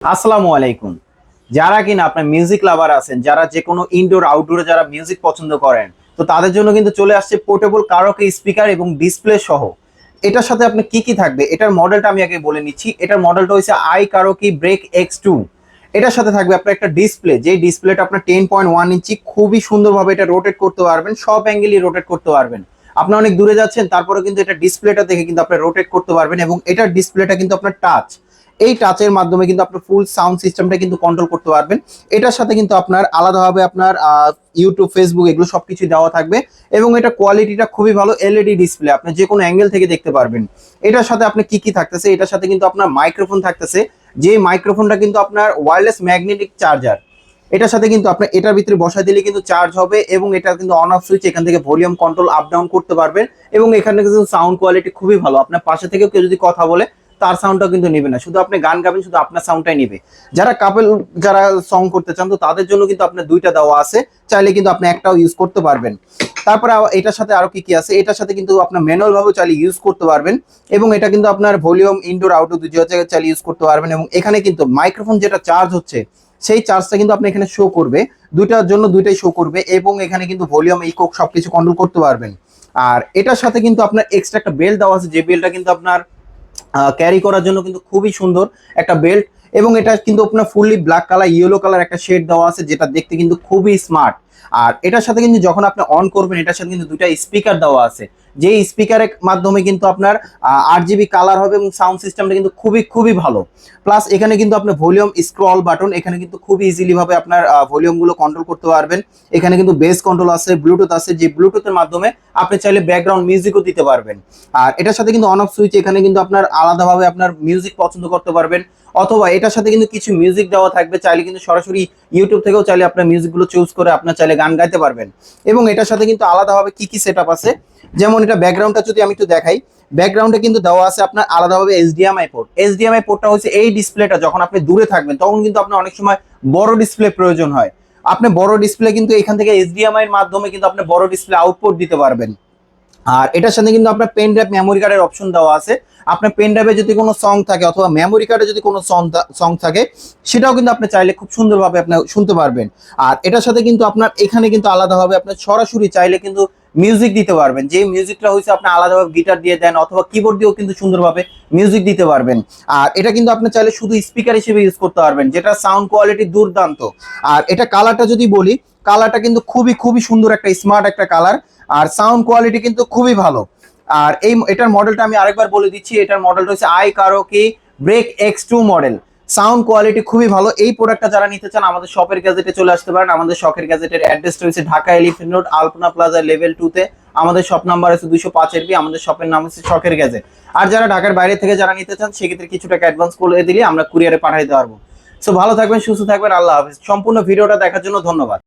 আসসালামু আলাইকুম। যারা কিনা আপনার মিউজিক লাভার আছেন, যারা যে কোনো ইনডোর আউটডোরে যারা মিউজিক পছন্দ করেন, তো তাদের জন্য কিন্তু চলে আসছে পোর্টেবল কারোকে স্পিকার এবং ডিসপ্লে সহ। এটার সাথে আপনি কি কি থাকবে? এটার মডেলটা আমি আগে বলে নিচ্ছি। এটার মডেলটা হচ্ছে I karaoke break X two এটার সাথে থাকবে আপনার একটা ডিসপ্লে যে ডিসপ্লেটা আপনার টেন পয়েন্ট ওয়ান ইঞ্চি খুবই সুন্দরভাবে এটা রোটেট করতে পারবেন, সব অ্যাঙ্গেলই রোটেট করতে পারবেন। আপনি অনেক দূরে যাচ্ছেন তারপরে কিন্তু এটা ডিসপ্লেটা দেখে কিন্তু আপনি রোটেট করতে পারবেন এবং এটার ডিসপ্লেটা কিন্তু আপনার টাচ এই টাচের মাধ্যমে কিন্তু আপনার ফুল সাউন্ড সিস্টেমটা কিন্তু কন্ট্রোল করতে পারবেন। এটার সাথে কিন্তু আপনার আলাদাভাবে আপনার ইউটিউব ফেসবুক এগুলো সবকিছু দেওয়া থাকবে এবং এটা কোয়ালিটিটা খুবই ভালো এলইডি ডিসপ্লে আপনি যে কোনো অ্যাঙ্গেল থেকে দেখতে পারবেন। এটার সাথে আপনি কি কি থাকতেছে? এটার সাথে কিন্তু আপনার মাইক্রোফোন থাকতেছে যে মাইক্রোফোনটা কিন্তু আপনার ওয়্যারলেস ম্যাগনেটিক চার্জার এটার সাথে কিন্তু আপনার, এটার ভিতরে বসা দিলে কিন্তু চার্জ হবে এবং এটা কিন্তু অন অফ সুইচ এখান থেকে ভলিউম কন্ট্রোল আপ ডাউন করতে পারবেন এবং এখানে কিন্তু সাউন্ড কোয়ালিটি খুবই ভালো। আপনার পাশে থেকেও কেউ যদি কথা বলে তার সাউন্ডটাও কিন্তু নেবে না। শুধু আপনি গান গাবেন, শুধু আপনার সাউন্ডটাই নেবে। যারা কাপেল যারা সং করতে চান, তো তাদের জন্য কিন্তু আপনার দুইটা দেওয়া আছে। চাইলে কিন্তু আপনি একটাও ইউজ করতে পারবেন। তারপরে এটার সাথে আরও কি কি আছে? এটার সাথে কিন্তু আপনার ম্যানুয়াল ভাবে চাইলে ইউজ করতে পারবেন। এবং এটা কিন্তু আপনার ভলিউম ইনডোর আউটডোর দুই জায়গায় চাইলে ইউজ করতে পারবেন। এবং এখানে কিন্তু মাইক্রোফোন যেটা চার্জ হচ্ছে, সেই চার্জটা কিন্তু আপনি এখানে শো করবে। দুইটার জন্য দুইটাই শো করবে এবং এখানে কিন্তু ভলিউম ইকোক সবকিছু কন্ট্রোল করতে পারবেন। আর এটার সাথে কিন্তু আপনার এক্সট্রা একটা বেল দেওয়া আছে। যে বেলটা কিন্তু আপনার ক্যারি করার জন্য কিন্তু খুবই সুন্দর একটা বেল্ট এবং এটা কিন্তু আপনার fully black colour yellow colour একটা শেড দেওয়া আছে, যেটা দেখতে কিন্তু খুবই স্মার্ট আর এটার সাথে কিন্তু যখন আপনি অন করবেন, এটার সাথে কিন্তু দুইটা স্পিকার দেওয়া আছে। যে স্পিকারের মাধ্যমে কিন্তু আপনার আট জিবি কালার হবে এবং সাউন্ড সিস্টেমটা কিন্তু খুবই খুবই ভালো। প্লাস এখানে কিন্তু আপনি ভলিউম স্ক্রল বাটন এখানে কিন্তু খুব ইজিলি ভাবে আপনার ভলিউমগুলো কন্ট্রোল করতে পারবেন। এখানে কিন্তু বেস কন্ট্রোল আছে ব্লুটুথ আছে, যে ব্লুটুথের মাধ্যমে আপনি চাইলে ব্যাকগ্রাউন্ড মিউজিকও দিতে পারবেন। আর এটার সাথে কিন্তু অন অফ সুইচ এখানে কিন্তু আপনার আলাদাভাবে আপনার মিউজিক পছন্দ করতে পারবেন। অথবা এটার সাথে কিন্তু কিছু মিউজিক দেওয়া থাকবে, চাইলে কিন্তু সরাসরি ইউটিউব থেকেও চাইলে আপনার মিউজিকগুলো চুজ করে আপনার চাইলে গান গাইতে পারবেন। এবং এটার সাথে কিন্তু আলাদাভাবে কি কি সেট আছে যেমন এটা ব্যাকগ্রাউন্ডটা যদি আমি একটু দেখাই ব্যাকগ্রাউন্ডে কিন্তু দেওয়া আছে আপনার আলাদাভাবে এইচডিএমআই পোর্ট এইচডিএমআই পোর্টটা হচ্ছে এই ডিসপ্লেটা যখন আপনি দূরে থাকবেন, তখন কিন্তু আপনার অনেক সময় বড় ডিসপ্লে প্রয়োজন হয়। আপনি বড় ডিসপ্লে কিন্তু এখান থেকে এইচডিএমআই এর মাধ্যমে কিন্তু আপনি বড় ডিসপ্লে আউটপুট দিতে পারবেন। আর এটার সাথে কিন্তু আপনার পেন ড্রাইভ মেমোরি কার্ডের অপশন দেওয়া আছে। আপনার পেন ড্রাইভে যদি কোনো সং থাকে অথবা মেমোরি কার্ডে যদি কোনো সং থাকে, সেটাও কিন্তু আপনি চাইলে খুব সুন্দরভাবে আপনি শুনতে পারবেন। আর এটার সাথে কিন্তু আপনার এখানে কিন্তু আলাদাভাবে আপনার সরাসরি চাইলে কিন্তু মিউজিক দিতে পারবেন। যে মিউজিকটা হচ্ছে আপনি আলাদাভাবে গিটার দিয়ে দেন অথবা কিবোর্ড দিয়েও কিন্তু সুন্দরভাবে মিউজিক দিতে পারবেন। আর এটা কিন্তু আপনি চাইলে শুধু স্পিকার হিসেবে ইউজ করতে পারবেন যেটা সাউন্ড কোয়ালিটি দুর্দান্ত। আর এটা কালারটা যদি বলি কালারটা কিন্তু খুবই খুবই সুন্দর একটা স্মার্ট একটা কালার আর সাউন্ড কোয়ালিটি কিন্তু খুবই ভালো। আর এই এটার মডেলটা আমি আরেকবার বলে দিচ্ছি, এটার মডেলটা হচ্ছে I karaoke break X two model sound quality খুবই ভালো। এই প্রোডাক্টটা যারা নিতে চান, আমাদের শপের গ্যাজেটে চলে আসতে পারেন। আমাদের শখের গ্যাজেটের অ্যাড্রেসটা হচ্ছে Dhaka elephant road Alpana plaza level two তে। আমাদের শপ নাম্বার আছে দুইশো পাঁচের বি, আমাদের শপের নাম হচ্ছে শখের গ্যাজেট আর যারা ঢাকার বাইরে থেকে যারা নিতে চান, সেক্ষেত্রে কিছু টাকা অ্যাডভান্স করে দিলে আমরা কুরিয়ারে দিতে পারব। সো ভালো থাকবেন, সুস্থ থাকবেন, আল্লাহ হাফিজ। সম্পূর্ণ ভিডিওটা দেখার জন্য ধন্যবাদ।